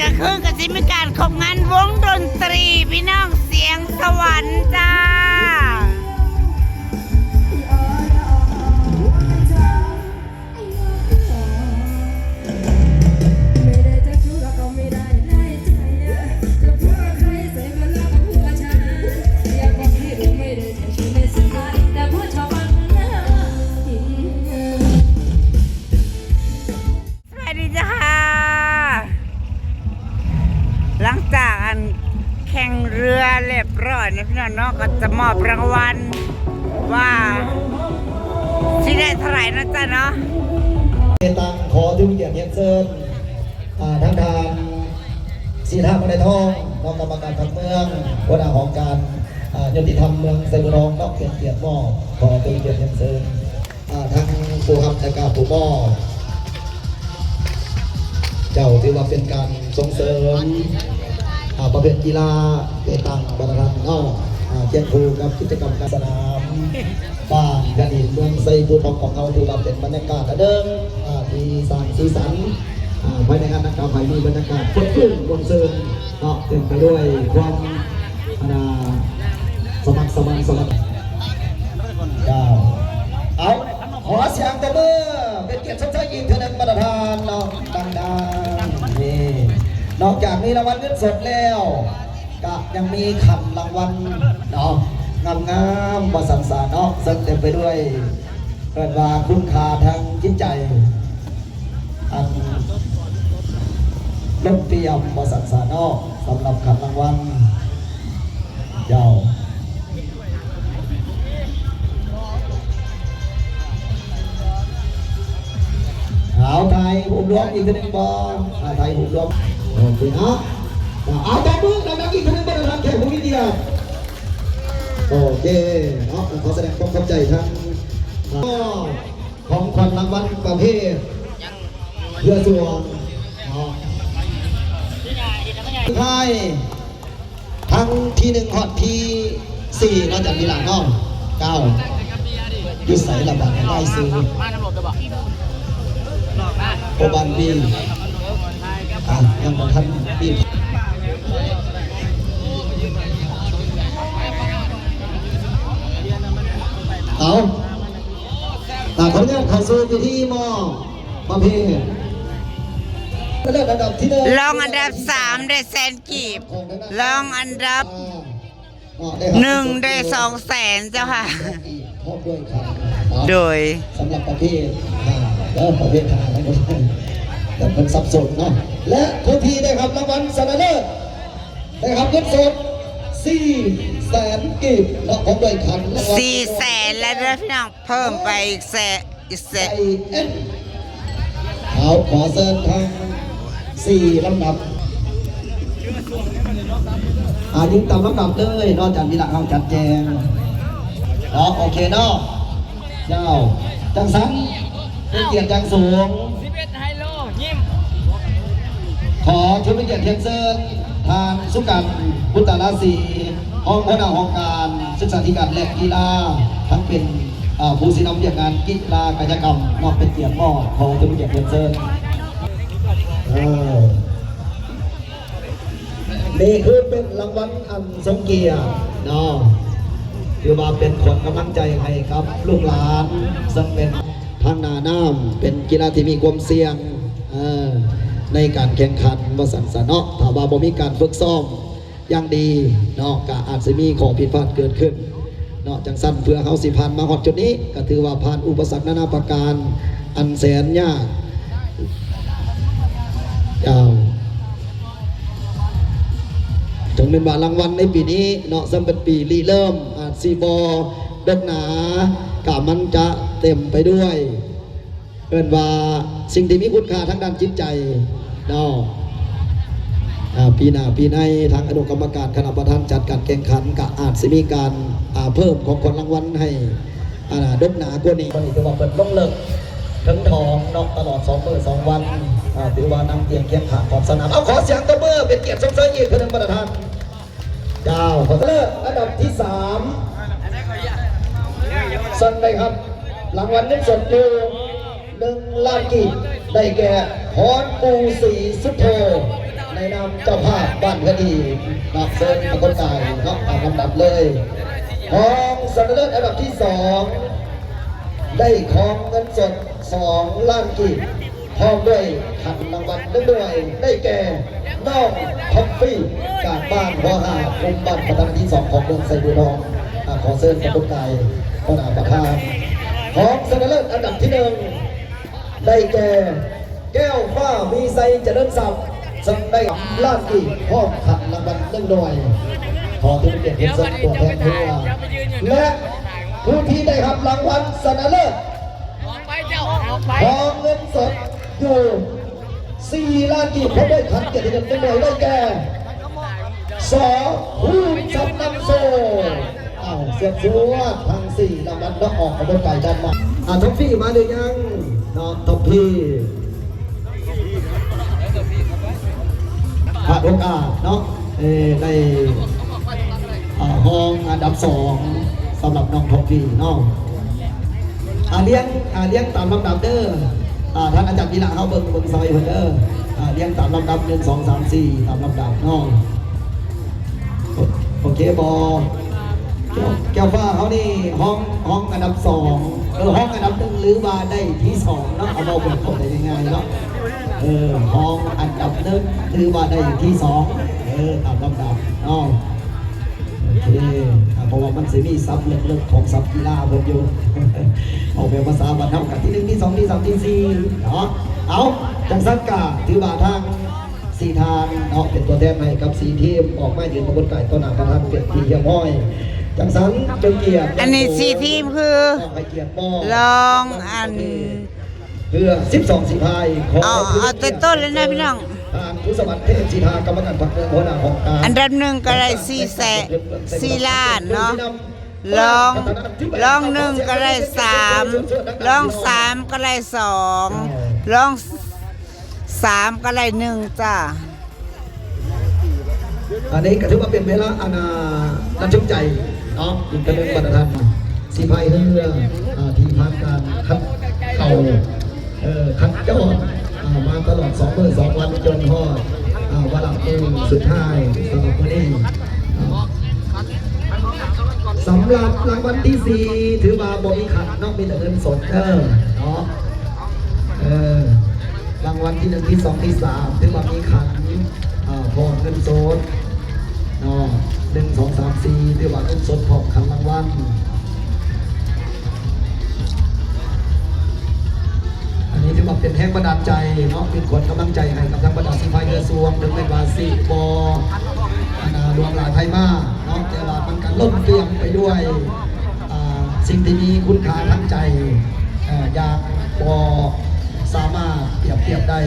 ก็คือก็จะมีการของงานวงดนตรี พี่น้องเสียงสวรรค์จ้า อยนะพี่น้องเนาะก็จะมอบรางวัลว่าที่ได้เท่าไหร่นะจ๊ะเนาะเตังขอทุกเกียรติเรียนเชิญทางทางสีท่าบันไดทองนอกกรรมการทางเมืองหัวนาของการยุติธรรมเมืองไซบุรองนอกเกียรติเกียรติหม้อขอทุกเกียรติเรียนเชิญอ่าทางผู้ทำในการผู้หม้อเจ้าถือว่าเป็นการส่งเสริม ประเภทกีฬาเอตังบรรทันอกอ่าเกียรติภูกับกิจกรรมการสนามบ้านกระดิ่งเมืองไซบูทองของเราถือว่าเป็นบรรยากาศระเดิมที่สร้างสีสันภายในงานนักการไฟมีบรรยากาศคนขึ้นบนเซิงเนาะเต็มไปด้วยความอ่าสมัครสมานสมัครเก้าเอาขอเสียงตบมือเป็นเกียรติชมเชยอีกเท่านึงประธา นอกจากมีรางวัลเงินสดแล้วก็ยังมีขันรางวัลเนาะงามงามๆประสันสาเนาะซึ่งเต็มไปด้วยเกิดว่าคุณค่าทางจิตใจอันล้นเปี่ยมประสันสาเนาะสำหรับขันรางวัลยาวเอาไทยหุ่มรวมอีกทีนึงบอลเอาไทยหุ่มรวม โอเคเนาะเอาต่อมือดังๆอีกทีหนึงบอลทางแข่งผู้มีเดียวโอเคเนาะขอแสดงความขอบใจทั้งก็ของขวัญรางวัลประเภทเพื่อส่วนเนาะไทยทั้งที่หนึ่งฮอตที่สี่นอกจากมีหลานเนาะเก้ายุสัยระบาดได้ซื้อโอบันบี อะยังบางท่านบีเอาแต่ขออนุญาตเข้าสู่พิธีมอบประเพณีระดับระดับที่หนึ่งรองอันดับสามได้แสนกีบรองอันดับอ่าได้ครับหนึ่งได้สองแสนเจ้าค่ะพร้อมด้วยครับเอาโดยสำหรับประเภทห้าแล้วประเภทห้าแล้วก็ได้ แต่มันสับสนเนาะและผู้ที่ได้รับรางวัลชนะเลิศได้รับเงินสดสี่แสนกีบแล้วพร้อมด้วยขันรางวัลสี่แสนแล้วเด้อพี่น้องเพิ่มไปอีกแสนอีกแสใจนเอ็นเอาขอเชิญทางสี่ลำดับอายิงตามลำดับเลยนอกจากมีหลักเอาจัดแจงเนาะโอเคเนาะเจ้าจังสันเป็นเกียรติจังสูง11ไฮโลยิ้ม ขอชุดเป็นเกียรติเทนเชิญทางสุกันพุทธราศีห้องหัวหน้าห้องการศึกษาธิการและกีฬาทั้งเป็นผู้สินำเรียกงานกีฬากายกรรมนอกเป็นเกียรติมอบขอชุดเป็นเกียรติเทนเชิญเออนี่คือเป็นรางวัลอันทรงเกียรติเนาะคือว่าเป็นขวัญกำลังใจให้ครับ ลูกหลานซึ่งเป็นทางนาน้ำเป็นกีฬาที่มีความเสี่ยง ในการแข่งขันวสันสะเนาะถ้าว่าบ่มีการฝึกซ้อมอย่างดีเนาะก็อาจจะมีข้อผิดพลาดเกิดขึ้นเนาะจังสั้นเพื่อเขาสิผ่านมาฮอดจุดนี้ ก็ถือว่าผ่านอุปสรรคนานาประการอันแสนยากยาวถึงเป็นบารางวัลในปีนี้เนาะซึ่งเป็นปีรีเริ่มอาจซีบอดกหนากามันจะเต็มไปด้วย เอินว่าสิ่งที่มีคุณค่าทางด้านจิตใจเนาะปีหน้าปีในทางอนุกรรมการคณะประธานจัดการแข่งขันก็อาจจะมีการาเพิ่มของคนรางวัลให้อ่าดกหนากว่านี้วันนี้ถือว่าเปิดลงเลิกถึงทองนาะตลอดสองมื้อสองวันถือว่านำเกียรติเกียรติขานขอบสนามเอาขอเสียงตบมือเป็นเกียรติสมเสยอีกคนหนึ่งประธานเจ้าขอเลิกอันดับที่สามสันได้ครับรางวัลเงินสดอยู่ หนึ่งล้านกีบได้แก่พรปูศรีสุโธในนามเจ้าภาพบ้านคดีนับเซิร์ปรากฏกายเนาะตามลำดับเลยของสนเลิศอันดับที่สองได้ของเงินสดสองล้านกีบพร้อมด้วยขันรางวัลนึงด้วยได้แก่น้องคอฟฟี่จากบ้านหัวหาคุมบ้านประธานที่สองของเมืองไซบูทองขอเชิญปรากฏกายพนาประธานของสนเลิศอันดับที่หนึ่ง ได้แก่แก้วฟ้ามีไซเจริญศัพท์ซึ่งได้ล้านกีพ่อมขันรางวัลหนึ่งหน่วยขอทุนเกียรติเป็นส่วนตัวแทนเพื่อและผู้ที่ได้รับรางวัลชนะเลิศออกไปเจ้าออกไปทองเงินสดอยู่สี่ล้านกีบเพราะได้ขันเกียรติเป็นหน่วยได้แก่สอผู้จำนำโซเอ้าเสียบชัวทางสี่รางวัลก็ออกกระบวนการด้านมาอ่าท็อปฟี่มาหรือยัง น้องท็อปฟี่ผ่านโอกาสเนาะเอ่อได้อ่าห้องอันดับสองสำหรับน้องท็อปฟี่เนาะอาเลี้ยงอาเลี้ยงตามลำดับเด้ออท่านอาจารย์กีฬาเขาเบิ่งเบิ่งซอยเพิ่นเด้ออเลี้ยงตามลำดับหนึ่งสองสามสี่ตามลำดับเนาะโอโอเคบอแก้วแก้วฟ้าเขานี่ห้องห้องอันดับสอง เออห้องอันดับหนึ่งหรือว่าได้ที่สองเนาะเอาบอกแบบเข้าใจง่ายๆเนาะเออห้องอันดับหนึ่งหรือว่าได้ที่สองเออตามลำดับเนาะโอเคเพราะว่ามันสิมีซับเลิกๆของซับกีฬาผมอยู่เอาเป็นภาษาบรรเทากันที่หนึ่งที่สองที่สามที่สี่เนาะเอาจังสันกาถือบาทางสี่ทานเนาะเป็นตัวแทนให้กับสี่ทีมออกมายืนบนไก่ต้นหนาประธานเป็นทีเยี่ยมห้อย จังสันเป็นเกียรติอันนี้สี่ทีมคือให้เกียรติมอลองอันเพื่อ12สิพายขอเอาเอาแต่ต้นเลยนะพี่น้องทานผู้สมัครเทพสีทากรรมการพรรคเมืองหัวหน้าของการอันดับหนึ่งก็ได้สี่แสนสี่ล้านเนาะลองลองหนึ่งก็ได้สามลองสามก็ได้สองลองสามก็ได้หนึ่งจ้าอันนี้ก็ถือว่าเป็นเวลาอาณาน่าชมใจ เนาะอีกกระเรื่องบรรทัดสีพายเรืออ่าที่ผ่านการคัดเข่าเอ่อคัดยอดมาตลอดสองเมื่นสองวันจนทอดอ่าวันหลังเองสุดท้ายสำหรับวันนี้สำหรับรางวัลที่สี่ถือว่าบริขัดนอกมีแต่เงินสดเออเนาะเออรางวัลที่หนึ่งที่สองที่สามถือว่ามีขันอ่าพอเงินสด เนาะหนึ่งสองสามสี่เรียกว่าเงินสดพร้อมคันรางวัลอันนี้ถือว่าเป็นแรงบันดาลใจเนาะเป็นคนกำลังใจให้กับทางบรรดาสิพายเรือสวงถึงเป็นวาสีบออาดวงหลายไทยมากเนาะแต่ว่ามันกันล้นเปลี่ยนไปด้วยสิ่งที่มีคุณค่าทางใจเอ่ออย่างบอสามารถเปรียบเทียบได้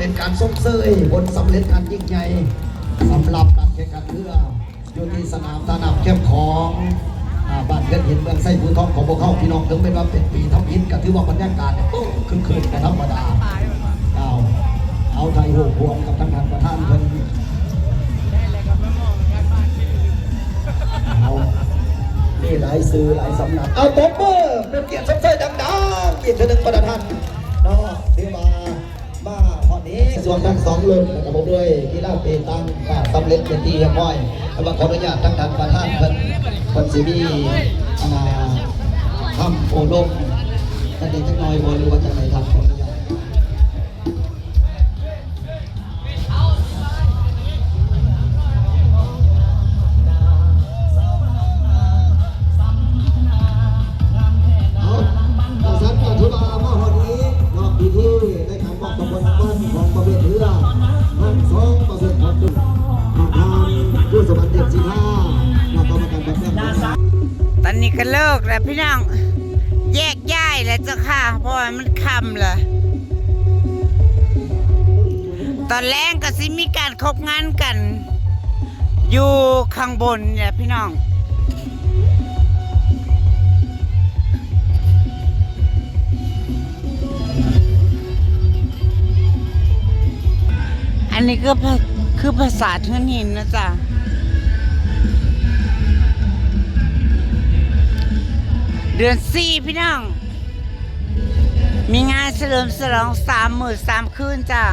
เป็นการส่งเสยผลสำเร็จอันยิ่งใหญ่สำหรับการแข่งขันเรืออยู่ที่สนามสนามเข้มของอบ้านเกิดเห็นเมืองไส้ภูทองของพวกเขาพี่น้องถึงเป็นว่าเป็นปีทับอินก็ถือว่าบรรยากาศเนี่ยโอ้คึกคืนกันธรรมดาเอาเอาไทยหัวพวงกับทางท่านประธานเพิ่นเอานี่หลายสื่อหลายสำนักเอาตบมือเป็นเกียรติสมเสยดังๆอีกทีหนึ่งประธานเนาะที่มามา วงทั้งสองลุ่นนะครับผมด้วยกีฬาเปตังก็สำเร็จเป็นที่เรียบร้อยแล้วก็ขออนุญาตทั้งท่านประธานเพิ่นเพิ่นสิมีอ่าทำโอลมนั่นเองจักหน่อยบ่หรือว่าจะไหนทำ ย้ายแล้วเจ้าค่ะเพราะว่ามันคำเลยตอนแรกก็สิมีการคบงานกัน อยู่ข้างบนเนี่ยพี่น้องอันนี้ก็คือภาษาเทือนหินนะจ๊ะ เดือนสี่พี่น้อง มีงานเฉลิมฉลองสามหมื่นสามคืนจ้ะ